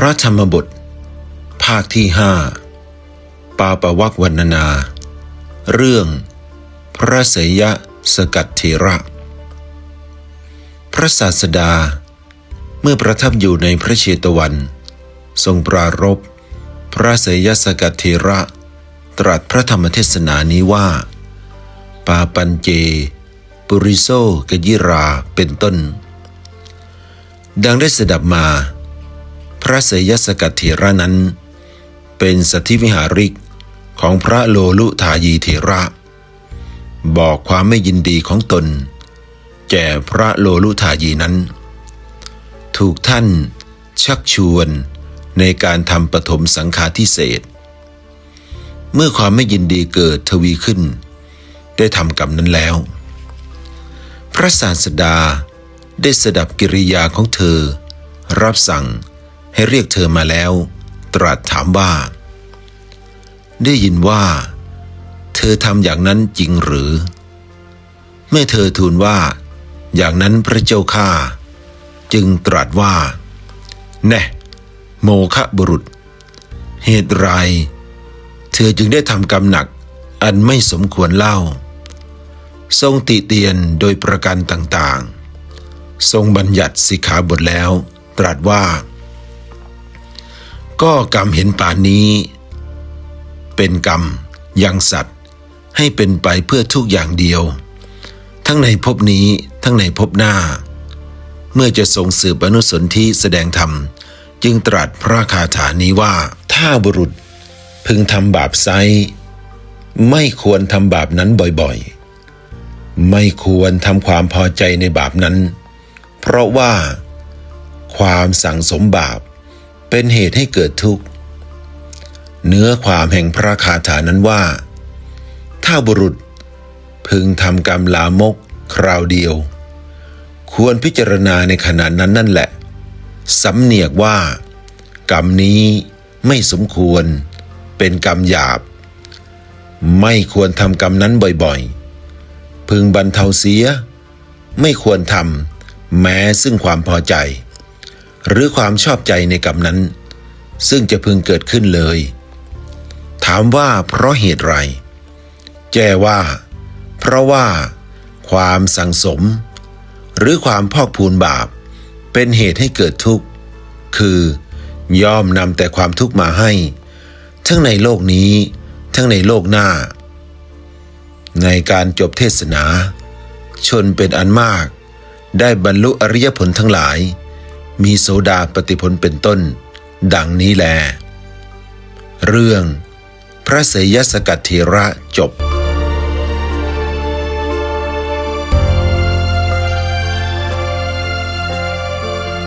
พระธรรมบท ภาคที่ห้าปาปวักวรรณนา เรื่อง พระเสยะสกัดเทระ พระศาสดา เมื่อประทับอยู่ในพระเชตวัน ทรงปรารบพระเสยสกัดเทระ ตรัสพระธรรมเทศนานี้ว่า ปาปัญเจ ปุริโซกยิราเป็นต้น ดังได้สดับมา พระเสยสกัดเถระนั้น เป็นสัทธิวิหาริกของพระโลลุทายีเถระ บอกความไม่ยินดีของตน แก่พระโลลุทายีนั้น ถูกท่านชักชวนในการทำปฐมสังฆาทิเศษ เมื่อความไม่ยินดีเกิดทวีขึ้น ได้ทำกรรมนั้นแล้ว พระศาสดาได้สดับกิริยาของเธอ รับสั่ง ให้เรียกเธอมาแล้ว ตรัสถามว่า ได้ยินว่า เธอทำอย่างนั้นจริงหรือ เมื่อเธอทูลว่า อย่างนั้นพระเจ้าข้าจึงตรัสว่า แน่โมคะบุรุษ เหตุไรเธอจึงได้ทำกรรมหนักอันไม่สมควรเล่า ทรงติเตียนโดยประการต่างๆ ทรงบัญญัติสิกขาบทแล้ว ตรัสว่า ก็กรรมเห็นป่านนี้ เป็นกรรมยังสัตว์ให้เป็นไปเพื่อทุกอย่างเดียว ทั้งในภพนี้ทั้งในภพหน้า เมื่อจะทรงสืบอนุสนธิแสดงธรรม จึงตรัสพระคาถานี้ว่า ถ้าบุรุษพึงทำบาปไซไม่ควรทำบาปนั้นบ่อยๆ ไม่ควรทำความพอใจในบาปนั้น เพราะว่า ความสั่งสมบาป เป็นเหตุให้เกิดทุกข์ เนื้อความแห่งพระคาถานั้นว่า ถ้าบุรุษพึงทำกรรมลามกคราวเดียว ควรพิจารณาในขณะนั้นนั่นแหละ สำเนียกว่า กรรมนี้ไม่สมควรเป็นกรรมหยาบ ไม่ควรทำกรรมนั้นบ่อยๆ พึงบรรเทาเสีย ไม่ควรทำแม้ซึ่งความพอใจ หรือความชอบใจในกรรมนั้น ซึ่งจะพึงเกิดขึ้นเลย ถามว่าเพราะเหตุไร แจ้ว่า เพราะว่า ความสังสม หรือความพอกพูนบาป เป็นเหตุให้เกิดทุกข์ คือย่อมนำแต่ความทุกข์มาให้ ทั้งในโลกนี้ ทั้งในโลกหน้า ในการจบเทศนา ชนเป็นอันมาก ได้บรรลุอริยผลทั้งหลาย มีโสดาปฏิผลเป็นต้น ดังนี้แล เรื่อง พระเสยสกัดเทระจบ